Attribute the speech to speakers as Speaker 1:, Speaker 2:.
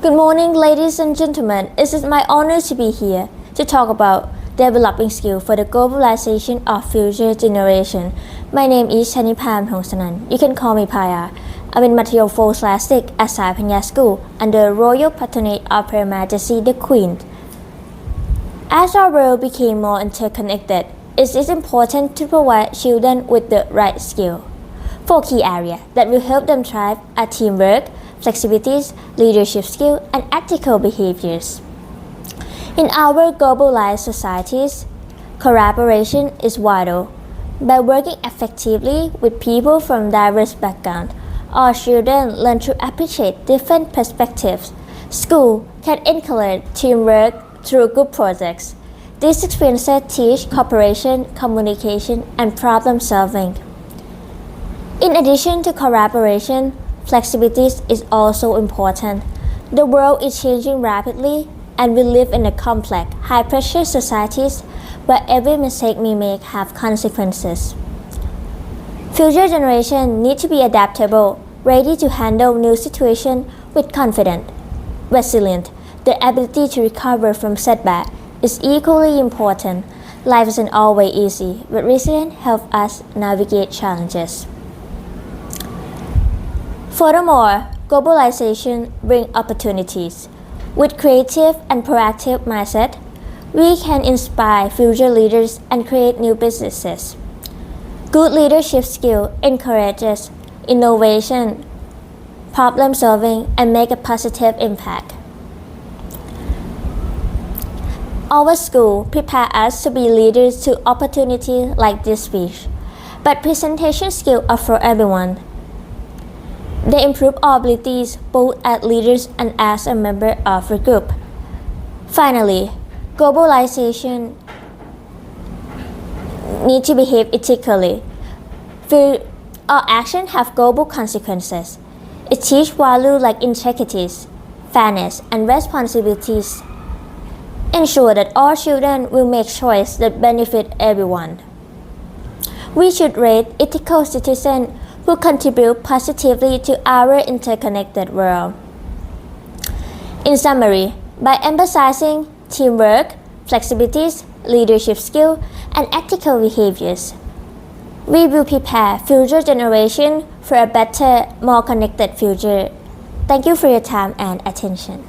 Speaker 1: Good morning, ladies and gentlemen. It is my honor to be here to talk about developing skill for the globalization of future generation. My name is Chanipam Thongsanan. You can call me Paya. I'm in Material 4 slash 6 at Sai Panya School under royal patronage of Her Majesty the Queen. As our world became more interconnected, it is important to provide children with the right skill. Four key areas that will help them thrive are teamwork, flexibilities, leadership skill, and ethical behaviors. In our globalized societies, collaboration is vital. By working effectively with people from diverse backgrounds, our children learn to appreciate different perspectives. School can encourage teamwork through group projects. These experiences teach cooperation, communication, and problem solving. In addition to collaboration, flexibility is also important. The world is changing rapidly, and we live in a complex, high-pressure societies where every mistake we make have consequences. Future generation need to be adaptable, ready to handle new situation with confidence, resilient. The ability to recover from setback is equally important. Life isn't always easy, but resilience helps us navigate challenges. Furthermore, globalization brings opportunities. With creative and proactive mindset, we can inspire future leaders and create new businesses. Good leadership skill encourages innovation, problem solving, and make a positive impact. Our school prepare us to be leaders to opportunities like this speech, but presentation skills are for everyone. They improve our abilities both as leaders and as a member of a group. Finally, globalization need to behave ethically. For our actions have global consequences. It teaches values like integrity, fairness, and responsibilities. Ensure that all children will make choices that benefit everyone. We should raise ethical citizens who contribute positively to our interconnected world. In summary, by emphasizing teamwork, flexibilities, leadership skill, and ethical behaviors, we will prepare future generation for a better, more connected future. Thank you for your time and attention.